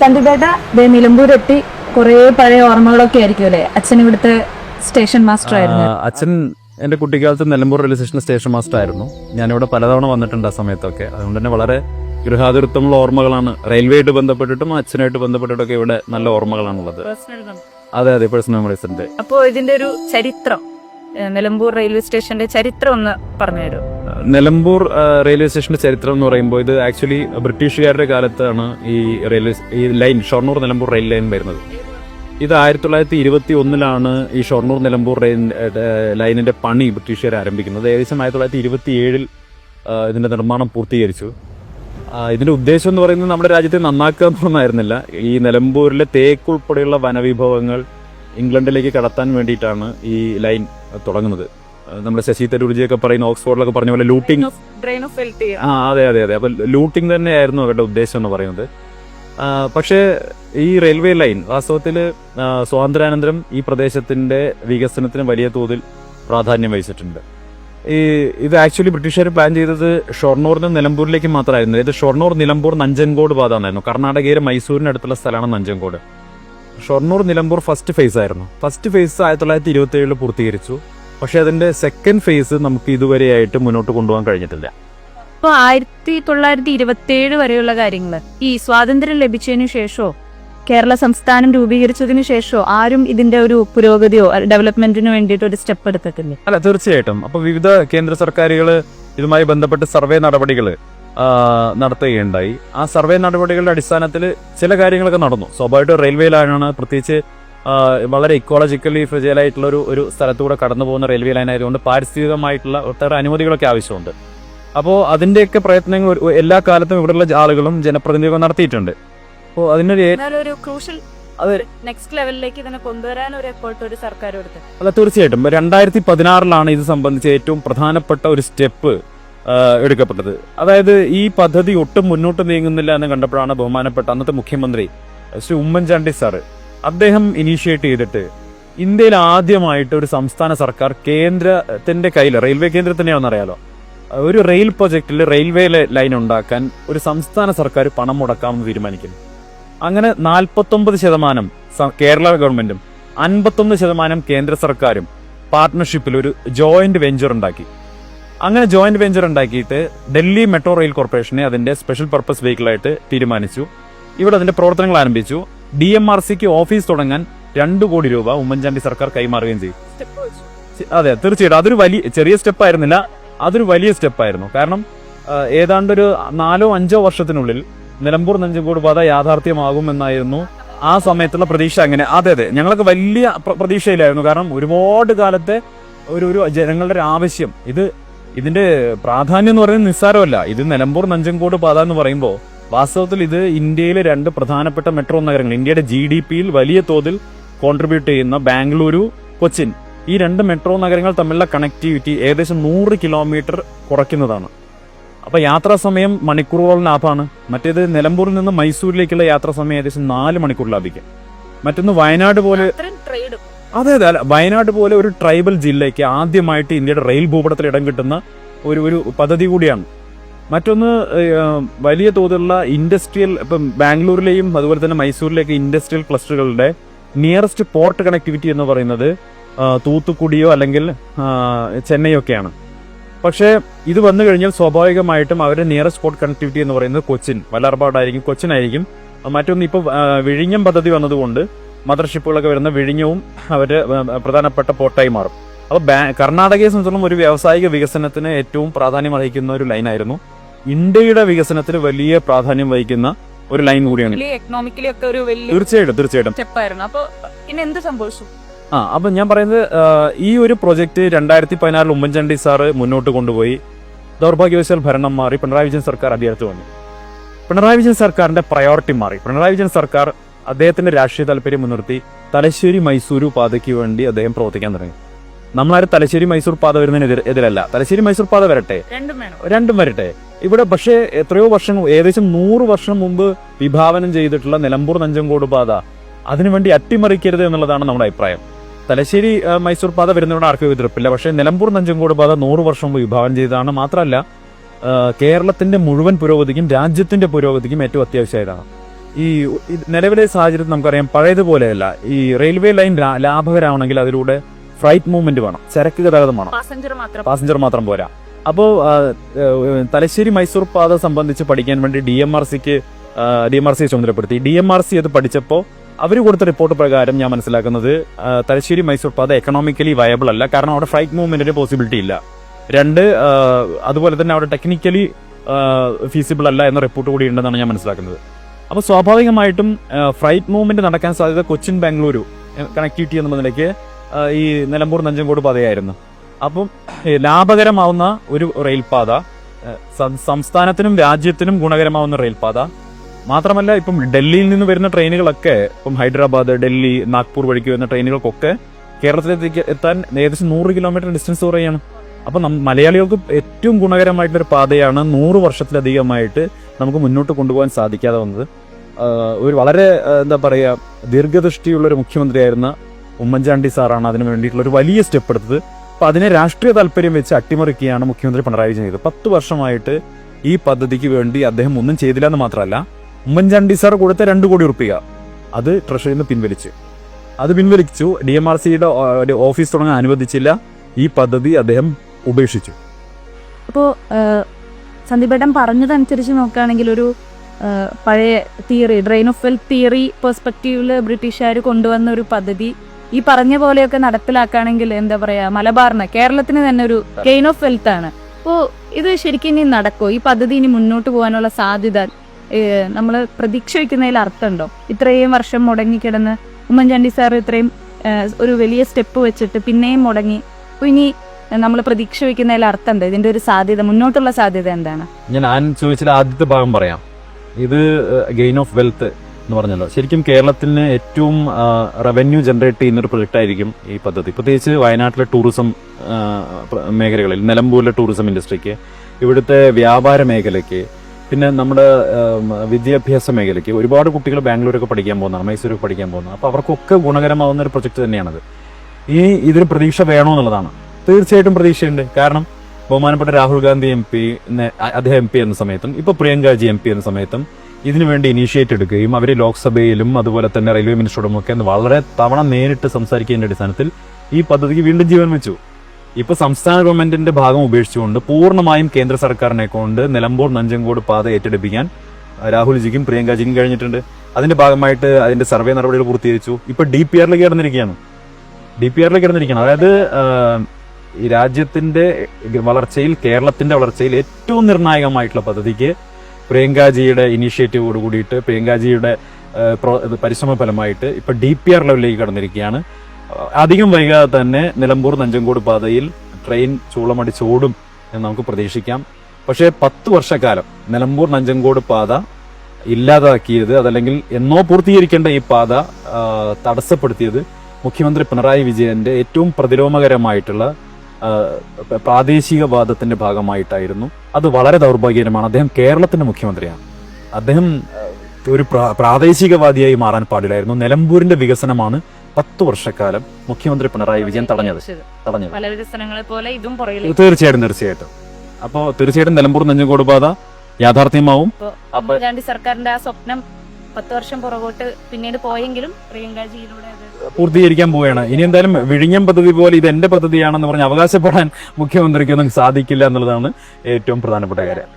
ചന്ദ്രബേട്ട ദേ നിലമ്പൂരെത്തി. കുറേ പഴയ ഓർമ്മകളൊക്കെ ആയിരിക്കും അല്ലേ? അച്ഛൻ ഇവിടുത്തെ സ്റ്റേഷൻ മാസ്റ്റർ ആയിരുന്നു. അച്ഛൻ എന്റെ കുട്ടിക്കാലത്ത് Nilambur railway station station master ആയിരുന്നു. ഞാനിവിടെ പലതവണ വന്നിട്ടുണ്ട് ആ സമയത്തൊക്കെ. അതുകൊണ്ട് തന്നെ വളരെ ഗൃഹാതിരുത്തമുള്ള ഓർമ്മകളാണ്. റെയിൽവേ റെയിൽവേയായിട്ട് ബന്ധപ്പെട്ടിട്ടും അച്ഛനായിട്ട് ബന്ധപ്പെട്ടിട്ടൊക്കെ ഇവിടെ നല്ല ഓർമ്മകളാണുള്ളത്. അതെ അതെ പേഴ്സണൽ മെമ്മറീസ് ഉണ്ട്. അപ്പോ ഇതിന്റെ ഒരു ചരിത്രം. നിലമ്പൂർ റെയിൽവേ സ്റ്റേഷന്റെ ചരിത്രം ഒന്ന് പറഞ്ഞുതരും നിലമ്പൂർ ആ, റെയിൽവേ സ്റ്റേഷന്റെ ചരിത്രം എന്ന് പറയുമ്പോൾ ഇത് ആക്ച്വലി ബ്രിട്ടീഷുകാരുടെ കാലത്താണ് ഈ റെയിൽവേ ഈ line Shoranur Nilambur rail line വരുന്നത്. ഇത് ആയിരത്തി തൊള്ളായിരത്തി ഇരുപത്തി ഒന്നിലാണ് ഈ ഷൊർണൂർ നിലമ്പൂർ ലൈനിന്റെ പണി ബ്രിട്ടീഷുകാർ ആരംഭിക്കുന്നത്. ഏകദേശം ആയിരത്തി തൊള്ളായിരത്തി ഇരുപത്തി ഏഴിൽ ഇതിന്റെ നിർമ്മാണം പൂർത്തീകരിച്ചു. ഇതിന്റെ ഉദ്ദേശം എന്ന് പറയുന്നത് നമ്മുടെ രാജ്യത്തെ നന്നാക്കുക എന്നൊന്നായിരുന്നില്ല ഈ നിലമ്പൂരിലെ തേക്ക് ഉൾപ്പെടെയുള്ള വനവിഭവങ്ങൾ ഇംഗ്ലണ്ടിലേക്ക് കടത്താൻ വേണ്ടിയിട്ടാണ് ഈ ലൈൻ തുടങ്ങുന്നത്. നമ്മുടെ ശശി തരൂർജിയൊക്കെ പറയുന്ന ഓക്സ്ഫോർഡിലൊക്കെ പറഞ്ഞ പോലെ ലൂട്ടിംഗ് ആ. അതെ അതെ അതെ. അപ്പൊ ലൂട്ടിംഗ് തന്നെയായിരുന്നു അവരുടെ ഉദ്ദേശം എന്ന് പറയുന്നത്. പക്ഷേ ഈ റെയിൽവേ ലൈൻ വാസ്തവത്തിൽ സ്വാതന്ത്ര്യാനന്തരം ഈ പ്രദേശത്തിന്റെ വികസനത്തിന് വലിയ തോതിൽ പ്രാധാന്യം വഹിച്ചിട്ടുണ്ട്. ഈ ഇത് ആക്ച്വലി ബ്രിട്ടീഷുകാർ പ്ലാൻ ചെയ്തത് ഷൊർണൂറിൽ നിന്ന് നിലമ്പൂരിലേക്ക് മാത്രമായിരുന്നു. ഇത് ഷൊർണൂർ നിലമ്പൂർ നഞ്ചൻകോട് പാത എന്നായിരുന്നു. കർണാടകയിലെ മൈസൂരിനടുത്തുള്ള സ്ഥലമാണ് നഞ്ചൻകോട്. ഷൊർണൂർ നിലമ്പൂർ ഫസ്റ്റ് ഫേസ് ആയിരുന്നു. ഫസ്റ്റ് ഫേസ് ആയിരത്തി തൊള്ളായിരത്തി ഇരുപത്തി ഏഴിൽ പൂർത്തീകരിച്ചു. പക്ഷേ അതിന്റെ സെക്കൻഡ് ഫേസ് നമുക്ക് ഇതുവരെ ആയിട്ട് മുന്നോട്ട് കൊണ്ടുപോകാൻ കഴിഞ്ഞിട്ടില്ല. അപ്പൊ ആയിരത്തി തൊള്ളായിരത്തി ഇരുപത്തി ഏഴ് വരെയുള്ള കാര്യങ്ങൾ ഈ സ്വാതന്ത്ര്യം ലഭിച്ചതിനു ശേഷമോ കേരള സംസ്ഥാനം രൂപീകരിച്ചതിനു ശേഷമോ ആരും ഇതിന്റെ ഒരു പുരോഗതിയോ ഡെവലപ്മെന്റിനു വേണ്ടിയിട്ട് ഒരു സ്റ്റെപ്പ് എടുത്തിട്ടില്ല. അല്ല തീർച്ചയായിട്ടും. അപ്പൊ വിവിധ കേന്ദ്ര സർക്കാരുകൾ ഇതുമായി ബന്ധപ്പെട്ട് സർവേ നടപടികൾ നടത്തുകയുണ്ടായി. ആ സർവേ നടപടികളുടെ അടിസ്ഥാനത്തിൽ ചില കാര്യങ്ങളൊക്കെ നടന്നു. സ്വാഭാവികമായിട്ടും റെയിൽവേ ലൈനാണ് പ്രത്യേകിച്ച് വളരെ ഇക്കോളജിക്കലി ഫ്രജൈൽ ആയിട്ടുള്ള ഒരു ഒരു സ്ഥലത്തൂടെ കടന്നു പോകുന്ന റെയിൽവേ ലൈൻ ആയതുകൊണ്ട് പാരിസ്ഥിതികമായിട്ടുള്ള ഒട്ടേറെ അനുമതികളൊക്കെ ആവശ്യമുണ്ട്. അപ്പോൾ അതിന്റെയൊക്കെ പ്രയത്നങ്ങൾ എല്ലാ കാലത്തും ഇവിടെയുള്ള ആളുകളും ജനപ്രതിനിധികളും നടത്തിയിട്ടുണ്ട്. അപ്പോൾ അതിനൊരു ക്രൂഷ്യൽ നെക്സ്റ്റ് ലെവലിലേക്ക് ഇതിനെ കൊണ്ടുവരാൻ ഒരു എഫേർട്ട് ഒരു സർക്കാർ അല്ല തീർച്ചയായിട്ടും. രണ്ടായിരത്തി പതിനാറിലാണ് ഇത് സംബന്ധിച്ച് ഏറ്റവും പ്രധാനപ്പെട്ട ഒരു സ്റ്റെപ്പ് എടുക്കപ്പെട്ടത്. അതായത് ഈ പദ്ധതി ഒട്ടും മുന്നോട്ട് നീങ്ങുന്നില്ല എന്ന് കണ്ടപ്പോഴാണ് ബഹുമാനപ്പെട്ട അന്നത്തെ മുഖ്യമന്ത്രി ശ്രീ ഉമ്മൻചാണ്ടി സാറ് അദ്ദേഹം ഇനീഷ്യേറ്റ് ചെയ്തിട്ട് ഇന്ത്യയിൽ ആദ്യമായിട്ട് ഒരു സംസ്ഥാന സർക്കാർ കേന്ദ്രത്തിന്റെ കയ്യിൽ റെയിൽവേ കേന്ദ്രത്തിനെയാണെന്ന് അറിയാലോ ഒരു റെയിൽ പ്രൊജക്റ്റിൽ റെയിൽവേ ലൈൻ ഉണ്ടാക്കാൻ ഒരു സംസ്ഥാന സർക്കാർ പണം മുടക്കാമെന്ന് തീരുമാനിക്കുന്നു. അങ്ങനെ നാൽപ്പത്തൊമ്പത് ശതമാനം കേരള ഗവൺമെന്റും അൻപത്തൊന്ന് ശതമാനം കേന്ദ്ര സർക്കാരും പാർട്ട്ണർഷിപ്പിൽ ഒരു ജോയിന്റ് വെഞ്ചർ ഉണ്ടാക്കി. അങ്ങനെ ജോയിന്റ് വെഞ്ചർ ഉണ്ടാക്കിയിട്ട് ഡൽഹി മെട്രോ റെയിൽ കോർപ്പറേഷനെ അതിന്റെ സ്പെഷ്യൽ പർപ്പസ് വെഹിക്കിളായിട്ട് തീരുമാനിച്ചു. ഇവിടെ അതിന്റെ പ്രവർത്തനങ്ങൾ ആരംഭിച്ചു. ഡി എം ആർ സിക്ക് ഓഫീസ് തുടങ്ങാൻ രണ്ടു കോടി രൂപ ഉമ്മൻചാണ്ടി സർക്കാർ കൈമാറുകയും ചെയ്തു. അതെ തീർച്ചയായിട്ടും. അതൊരു വലിയ ചെറിയ സ്റ്റെപ്പ് ആയിരുന്നില്ല. അതൊരു വലിയ സ്റ്റെപ്പ് ആയിരുന്നു. കാരണം ഏതാണ്ട് ഒരു നാലോ അഞ്ചോ വർഷത്തിനുള്ളിൽ നിലമ്പൂർ നെഞ്ചങ്കോട് പാത യാഥാർത്ഥ്യമാകുമെന്നായിരുന്നു ആ സമയത്തുള്ള പ്രതീക്ഷ അങ്ങനെ. അതെ അതെ ഞങ്ങൾക്ക് വലിയ പ്ര- പ്രതീക്ഷയിലായിരുന്നു. കാരണം ഒരുപാട് കാലത്തെ ഒരു ഒരു ജനങ്ങളുടെ ഒരു ആവശ്യം. ഇത് ഇതിന്റെ പ്രാധാന്യം എന്ന് പറയുന്നത് നിസ്സാരമല്ല. ഇത് നിലമ്പൂർ നഞ്ചങ്കോട് പാത എന്ന് പറയുമ്പോൾ വാസ്തവത്തിൽ ഇത് ഇന്ത്യയിലെ രണ്ട് പ്രധാനപ്പെട്ട മെട്രോ നഗരങ്ങൾ ഇന്ത്യയുടെ ജി ഡി പിയിൽ വലിയ തോതിൽ കോൺട്രിബ്യൂട്ട് ചെയ്യുന്ന ബാംഗ്ലൂരു കൊച്ചിൻ ഈ രണ്ട് മെട്രോ നഗരങ്ങൾ തമ്മിലുള്ള കണക്ടിവിറ്റി ഏകദേശം നൂറ് കിലോമീറ്റർ കുറയ്ക്കുന്നതാണ്. അപ്പോൾ യാത്രാ സമയം മണിക്കൂറുകൾ ലാഭമാണ്. മറ്റേത് നിലമ്പൂരിൽ നിന്ന് മൈസൂരിലേക്കുള്ള യാത്രാ സമയം ഏകദേശം നാല് മണിക്കൂർ ലാഭിക്കാം മറ്റൊന്ന് വയനാട് പോലെ അതെ അതെ. അല്ല വയനാട് പോലെ ഒരു ട്രൈബൽ ജില്ലയ്ക്ക് ആദ്യമായിട്ട് ഇന്ത്യയുടെ റെയിൽ ഭൂപടത്തിൽ ഇടം കിട്ടുന്ന ഒരു ഒരു പദ്ധതി കൂടിയാണ്. മറ്റൊന്ന് വലിയ തോതിലുള്ള ഇൻഡസ്ട്രിയൽ ഇപ്പം ബാംഗ്ലൂരിലെയും അതുപോലെ തന്നെ മൈസൂരിലേക്ക് ഇൻഡസ്ട്രിയൽ ക്ലസ്റ്ററുകളുടെ നിയറസ്റ്റ് പോർട്ട് കണക്ടിവിറ്റി എന്ന് പറയുന്നത് തൂത്തുക്കുടിയോ അല്ലെങ്കിൽ ചെന്നൈയോ ഒക്കെയാണ് പക്ഷേ ഇത് വന്നു കഴിഞ്ഞാൽ സ്വാഭാവികമായിട്ടും അവരുടെ നിയറസ്റ്റ് പോർട്ട് കണക്ടിവിറ്റി എന്ന് പറയുന്നത് കൊച്ചിൻ വല്ലാർപാടായിരിക്കും കൊച്ചിനായിരിക്കും. മറ്റൊന്ന് ഇപ്പോൾ വിഴിഞ്ഞം പദ്ധതി വന്നതുകൊണ്ട് മദർഷിപ്പുകളൊക്കെ വരുന്ന വിഴിഞ്ഞവും അവർ പ്രധാനപ്പെട്ട പോട്ടായി മാറും. അപ്പോൾ ബാ- കർണാടകയെ സംബന്ധിച്ചോളം ഒരു വ്യാവസായിക വികസനത്തിന് ഏറ്റവും പ്രാധാന്യം വഹിക്കുന്ന ഒരു ലൈനായിരുന്നു ഇന്ത്യയുടെ വികസനത്തിന് വലിയ പ്രാധാന്യം വഹിക്കുന്ന ഒരു ലൈൻ കൂടിയാണ്. എക്കണോമിക്കലി ഒക്കെ ഒരു വലിയ തീർച്ചയായിട്ടും തീർച്ചയായിട്ടും. സ്റ്റെപ്പ് ആയിരുന്നു. അപ്പൊ പിന്നെ എന്ത് സംഭവിച്ചു? ആ അപ്പൊ ഞാൻ പറയുന്നത് ഈ ഒരു പ്രൊജക്ട് രണ്ടായിരത്തി പതിനാറിൽ ഉമ്മൻചാണ്ടി സാറ് മുന്നോട്ട് കൊണ്ടുപോയി. ദൗർഭാഗ്യവശാൽ ഭരണം മാറി. പിണറായി വിജയൻ സർക്കാർ അധികാരത്തിൽ വന്നു. പിണറായി വിജയൻ സർക്കാരിന്റെ പ്രയോറിറ്റി മാറി. പിണറായി വിജയൻ സർക്കാർ അദ്ദേഹത്തിന്റെ രാഷ്ട്രീയ താല്പര്യം മുൻനിർത്തി തലശ്ശേരി മൈസൂരു പാതയ്ക്ക് വേണ്ടി അദ്ദേഹം പ്രവർത്തിക്കാൻ തുടങ്ങി. നമ്മളാരും തലശ്ശേരി മൈസൂർ പാത വരുന്നതിന് എതിരല്ല. തലശ്ശേരി മൈസൂർ പാത വരട്ടെ? രണ്ടും വരട്ടെ. ഇവിടെ പക്ഷേ എത്രയോ വർഷം ഏകദേശം നൂറ് വർഷം മുമ്പ് വിഭാവനം ചെയ്തിട്ടുള്ള നിലമ്പൂർ നഞ്ചങ്കോട് പാത അതിനുവേണ്ടി അട്ടിമറിക്കരുത് എന്നുള്ളതാണ് നമ്മുടെ അഭിപ്രായം. തലശ്ശേരി മൈസൂർ പാത വരുന്നതോട് ആർക്കും എതിർപ്പില്ല. പക്ഷേ നിലമ്പൂർ നഞ്ചങ്കോട് പാത നൂറ് വർഷം മുമ്പ് വിഭാവനം ചെയ്തതാണ് മാത്രമല്ല കേരളത്തിന്റെ മുഴുവൻ പുരോഗതിക്കും രാജ്യത്തിന്റെ പുരോഗതിക്കും ഏറ്റവും അത്യാവശ്യമായതാണ്. ഈ നിലവിലെ സാഹചര്യത്തിൽ നമുക്കറിയാം പഴയതുപോലെയല്ല. ഈ റെയിൽവേ ലൈൻ ലാഭകരമാണെങ്കിൽ അതിലൂടെ ഫ്ലൈറ്റ് മൂവ്മെന്റ് വേണം. ചരക്ക് ഗതാഗതം വേണം. പാസഞ്ചർ മാത്രം. പോരാ. അപ്പോൾ തലശ്ശേരി മൈസൂർ പാത സംബന്ധിച്ച് പഠിക്കാൻ വേണ്ടി ഡി എം ആർ സിക്ക് ഡി എം ആർ സി ചുമതലപ്പെടുത്തി. ഡി എം ആർ സി അത് പഠിച്ചപ്പോൾ അവർ കൊടുത്ത റിപ്പോർട്ട് പ്രകാരം ഞാൻ മനസ്സിലാക്കുന്നത് തലശ്ശേരി മൈസൂർ പാത എക്കണോമിക്കലി വയബിൾ അല്ല. കാരണം അവിടെ ഫ്ലൈറ്റ് മൂവ്മെന്റിന് പോസിബിലിറ്റി ഇല്ല. രണ്ട് അതുപോലെ തന്നെ അവിടെ ടെക്നിക്കലി ഫീസിബിൾ അല്ല എന്ന റിപ്പോർട്ട് കൂടി ഉണ്ടെന്നാണ് ഞാൻ മനസ്സിലാക്കുന്നത്. അപ്പോൾ സ്വാഭാവികമായിട്ടും ഫ്ലൈറ്റ് മൂവ്മെന്റ് നടക്കാൻ സാധ്യത കൊച്ചിൻ ബാംഗ്ലൂരു കണക്ടിവിറ്റി എന്ന നിലയ്ക്ക് ഈ നിലമ്പൂർ നഞ്ചങ്കോട് പാതയായിരുന്നു. അപ്പം ലാഭകരമാവുന്ന ഒരു റെയിൽപാത സംസ്ഥാനത്തിനും രാജ്യത്തിനും ഗുണകരമാവുന്ന റെയിൽപാത. മാത്രമല്ല ഇപ്പം ഡൽഹിയിൽ നിന്ന് വരുന്ന ട്രെയിനുകളൊക്കെ ഇപ്പം ഹൈദരാബാദ് ഡൽഹി നാഗ്പൂർ വഴിക്ക് വരുന്ന ട്രെയിനുകൾക്കൊക്കെ കേരളത്തിലേക്ക് എത്താൻ ഏകദേശം നൂറ് കിലോമീറ്റർ ഡിസ്റ്റൻസ് ചെയ്യണം അപ്പം മലയാളികൾക്ക് ഏറ്റവും ഗുണകരമായിട്ടുള്ള ഒരു പാതയാണ് നൂറ് വർഷത്തിലധികമായിട്ട് നമുക്ക് മുന്നോട്ട് കൊണ്ടുപോകാൻ സാധിക്കാതെ വന്നത്. ഒരു വളരെ എന്താ പറയുക ദീർഘദൃഷ്ടിയുള്ള ഒരു മുഖ്യമന്ത്രിയായിരുന്ന ഉമ്മൻചാണ്ടി സാറാണ് അതിന് വേണ്ടിയിട്ടുള്ള ഒരു വലിയ സ്റ്റെപ്പ് എടുത്തത്. അപ്പം അതിനെ രാഷ്ട്രീയ താല്പര്യം വെച്ച് അട്ടിമറിക്കുകയാണ് മുഖ്യമന്ത്രി പിണറായി വിജയൻ ചെയ്തത്. പത്ത് വർഷമായിട്ട് ഈ പദ്ധതിക്ക് വേണ്ടി അദ്ദേഹം ഒന്നും ചെയ്തില്ല എന്ന് മാത്രമല്ല ഉമ്മൻചാണ്ടി സാർ കൊടുത്ത രണ്ട് കോടി ഉറുപ്പിക അത് ട്രഷറിയിൽ നിന്ന് പിൻവലിച്ചു. അത് പിൻവലിച്ചു. ഡി എം ആർ സിയുടെ ഓഫീസ് തുടങ്ങാൻ അനുവദിച്ചില്ല. ഈ പദ്ധതി അദ്ദേഹം ഉപേക്ഷിച്ചു. അപ്പോ സന്ദീപേട്ടൻ പറഞ്ഞതനുസരിച്ച് നോക്കുകയാണെങ്കിൽ ഒരു പഴയ theory drain of wealth theory പെർസ്പെക്റ്റീവിൽ ബ്രിട്ടീഷുകാർ കൊണ്ടുവന്ന ഒരു പദ്ധതി ഈ പറഞ്ഞ പോലെയൊക്കെ നടപ്പിലാക്കുകയാണെങ്കിൽ എന്താ പറയാ മലബാറിന് കേരളത്തിന് തന്നെ ഒരു ഗെയിൻ ഓഫ് വെൽത്ത് ആണ്. അപ്പോ ഇത് ശരിക്കും ഇനി നടക്കോ? ഈ പദ്ധതി ഇനി മുന്നോട്ട് പോകാനുള്ള സാധ്യത നമ്മൾ പ്രതീക്ഷ വയ്ക്കുന്നതിൽ അർത്ഥമുണ്ടോ? ഇത്രയും വർഷം മുടങ്ങിക്കിടന്ന് ഉമ്മൻചാണ്ടി സാർ ഇത്രയും ഒരു വലിയ സ്റ്റെപ്പ് വെച്ചിട്ട് പിന്നെയും മുടങ്ങി. അപ്പൊ ഇനി നമ്മൾ പ്രതീക്ഷ വയ്ക്കുന്നതിൽ അർത്ഥം എന്താ? ഇതിന്റെ ഒരു സാധ്യത മുന്നോട്ടുള്ള സാധ്യത എന്താണ്? ഞാൻ ആൻ ആദ്യത്തെ ഭാഗം പറയാം. ഇത് ഗെയിൻ ഓഫ് വെൽത്ത് എന്ന് പറഞ്ഞല്ലോ. ശരിക്കും കേരളത്തിന് ഏറ്റവും റവന്യൂ ജനറേറ്റ് ചെയ്യുന്ന ഒരു പ്രൊജക്റ്റ് ആയിരിക്കും ഈ പദ്ധതി. പ്രത്യേകിച്ച് വയനാട്ടിലെ ടൂറിസം മേഖലകളിൽ നിലമ്പൂരിലെ ടൂറിസം ഇൻഡസ്ട്രിക്ക് ഇവിടുത്തെ വ്യാപാര മേഖലയ്ക്ക് പിന്നെ നമ്മുടെ വിദ്യാഭ്യാസ മേഖലയ്ക്ക് ഒരുപാട് കുട്ടികൾ ബാംഗ്ലൂരൊക്കെ പഠിക്കാൻ പോകുന്നതാണ് മൈസൂരൊക്കെ പഠിക്കാൻ പോകുന്ന അപ്പോൾ അവർക്കൊക്കെ ഗുണകരമാവുന്ന ഒരു പ്രൊജക്ട് തന്നെയാണത്. ഈ ഇതിന് പ്രതീക്ഷ വേണോ എന്നുള്ളതാണ്. തീർച്ചയായിട്ടും പ്രതീക്ഷയുണ്ട്. കാരണം ബഹുമാനപ്പെട്ട രാഹുൽ ഗാന്ധി എം പി അദ്ദേഹം എം പി എന്ന സമയത്തും ഇപ്പൊ പ്രിയങ്കാജി എം പി എന്ന സമയത്തും ഇതിനുവേണ്ടി ഇനീഷ്യേറ്റ് എടുക്കുകയും അവർ ലോക്സഭയിലും അതുപോലെ തന്നെ റെയിൽവേ മിനിസ്റ്ററോടും ഒക്കെ വളരെ തവണ നേരിട്ട് സംസാരിക്കുന്നതിന്റെ അടിസ്ഥാനത്തിൽ ഈ പദ്ധതിക്ക് വീണ്ടും ജീവൻ വെച്ചു. ഇപ്പൊ സംസ്ഥാന ഗവൺമെന്റിന്റെ ഭാഗം ഉപേക്ഷിച്ചുകൊണ്ട് പൂർണമായും കേന്ദ്ര സർക്കാരിനെ കൊണ്ട് നിലമ്പൂർ നഞ്ചങ്കോട് പാത ഏറ്റെടുപ്പിക്കാൻ രാഹുൽജിക്കും പ്രിയങ്കാജിക്കും കഴിഞ്ഞിട്ടുണ്ട്. അതിന്റെ ഭാഗമായിട്ട് അതിന്റെ സർവേ നടപടികൾ പൂർത്തീകരിച്ചു. ഇപ്പൊ ഡി പി ആറിലേക്ക് കിടന്നിരിക്കുകയാണ്. ഡി പി ആറിലേക്ക് കിടന്നിരിക്കുകയാണ്. അതായത് ഈ രാജ്യത്തിന്റെ വളർച്ചയിൽ കേരളത്തിന്റെ വളർച്ചയിൽ ഏറ്റവും നിർണായകമായിട്ടുള്ള പദ്ധതിക്ക് പ്രിയങ്കാജിയുടെ ഇനീഷ്യേറ്റീവോട് കൂടിയിട്ട് പ്രിയങ്കാജിയുടെ പരിശ്രമ ഫലമായിട്ട് ഇപ്പൊ ഡി പി ആർ ലെവലിലേക്ക് കടന്നിരിക്കുകയാണ്. അധികം വൈകാതെ തന്നെ നിലമ്പൂർ നഞ്ചങ്കോട് പാതയിൽ ട്രെയിൻ ചൂളമടിച്ചോടും എന്ന് നമുക്ക് പ്രതീക്ഷിക്കാം. പക്ഷേ പത്ത് വർഷക്കാലം നിലമ്പൂർ നഞ്ചങ്കോട് പാത ഇല്ലാതാക്കിയത് അതല്ലെങ്കിൽ എന്നോ പൂർത്തീകരിക്കേണ്ട ഈ പാത തടസ്സപ്പെടുത്തിയത് മുഖ്യമന്ത്രി പിണറായി വിജയന്റെ ഏറ്റവും പ്രതിലോമകരമായിട്ടുള്ള പ്രാദേശികവാദത്തിന്റെ ഭാഗമായിട്ടായിരുന്നു. അത് വളരെ ദൗർഭാഗ്യകരമാണ്. അദ്ദേഹം കേരളത്തിന്റെ മുഖ്യമന്ത്രിയാണ്. അദ്ദേഹം ഒരു പ്രാ- പ്രാദേശികവാദിയായി മാറാൻ പാടില്ലായിരുന്നു. നിലമ്പൂരിന്റെ വികസനമാണ് പത്ത് വർഷക്കാലം മുഖ്യമന്ത്രി പിണറായി വിജയൻ തടഞ്ഞത്. തടഞ്ഞത്. തീർച്ചയായിട്ടും തീർച്ചയായിട്ടും. അപ്പോ തീർച്ചയായിട്ടും നിലമ്പൂർ നെഞ്ചുകോട് പാത യാഥാർത്ഥ്യമാവും. സർക്കാരിന്റെ ആ സ്വപ്നം പത്ത് വർഷം പുറകോട്ട് പിന്നീട് പോയെങ്കിലും പ്രിയങ്കാജിയിലൂടെ അത് പൂർത്തീകരിക്കാൻ പോവുകയാണ്. ഇനി എന്തായാലും വിഴിഞ്ഞം പദ്ധതി പോലെ ഇത് എന്റെ പദ്ധതിയാണെന്ന് പറഞ്ഞ് അവകാശപ്പെടാൻ മുഖ്യമന്ത്രിക്കൊന്നും സാധിക്കില്ല എന്നുള്ളതാണ് ഏറ്റവും പ്രധാനപ്പെട്ട കാര്യം.